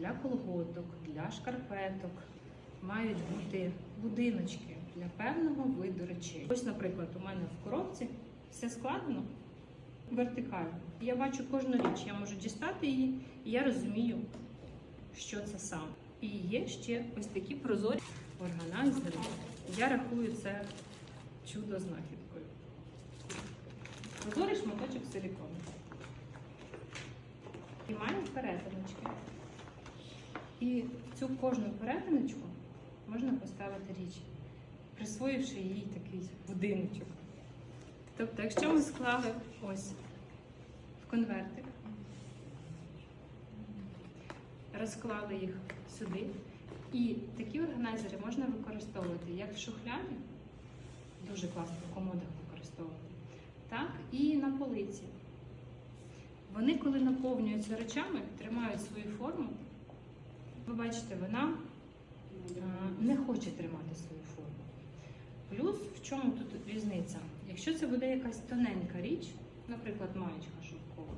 Для колготок, для шкарпеток мають бути будиночки для певного виду речей. Ось, наприклад, у мене в коробці все складено вертикально. Я бачу кожну річ, я можу дістати її, і я розумію, що це саме. І є ще ось такі прозорі органайзери. Я рахую це чудо знахідкою. Прозорий шматочок силікону. І маємо перетиночки. І цю кожну перетиночку можна поставити річ, присвоївши їй такий будиночок. Тобто, якщо ми склали ось в конвертик, розклали їх сюди, і такі органайзери можна використовувати як в шухляді, дуже класно в комодах використовувати, так і на полиці. Вони, коли наповнюються речами, тримають свою форму. Ви бачите, вона е, не хоче тримати свою форму. Плюс в чому тут різниця? Якщо це буде якась тоненька річ, наприклад, маєчка шовкова,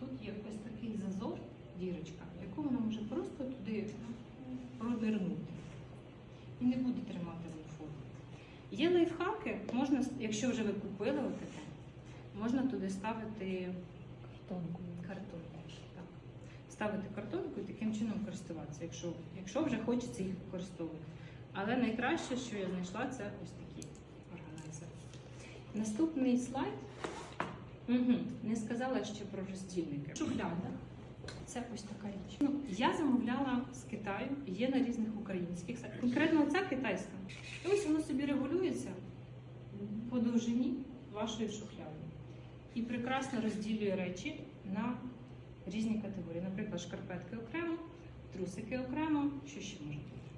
тут є ось такий зазор, дірочка, яку вона може просто туди продирнути і не буде тримати свою форму. Є лайфхаки, можна, якщо вже ви купили отаке, можна туди ставити Тонко. картонку. Так. Ставити картонку і таким чином користуватися, якщо, якщо вже хочеться їх використовувати. Але найкраще, що я знайшла, це ось такі органайзери. Наступний слайд. Угу. Не сказала ще про роздільники. Шухляда. Це ось така річ. Ну, я замовляла з Китаю, є на різних українських сайтах. Конкретно ця китайська. І ось воно собі регулюється по довжині вашої шухляди. І прекрасно розділює речі на різні категорії. Наприклад, шкарпетки окремо, трусики окремо. Що ще може бути?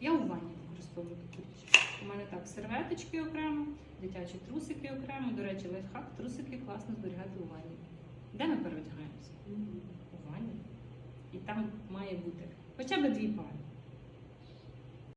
Я у ванні використовую таку річ. У мене так, серветочки окремо, дитячі трусики окремо. До речі, лайфхак, трусики класно зберігати у ванні. Де ми переодягаємося? У ванні. І там має бути хоча б дві пари.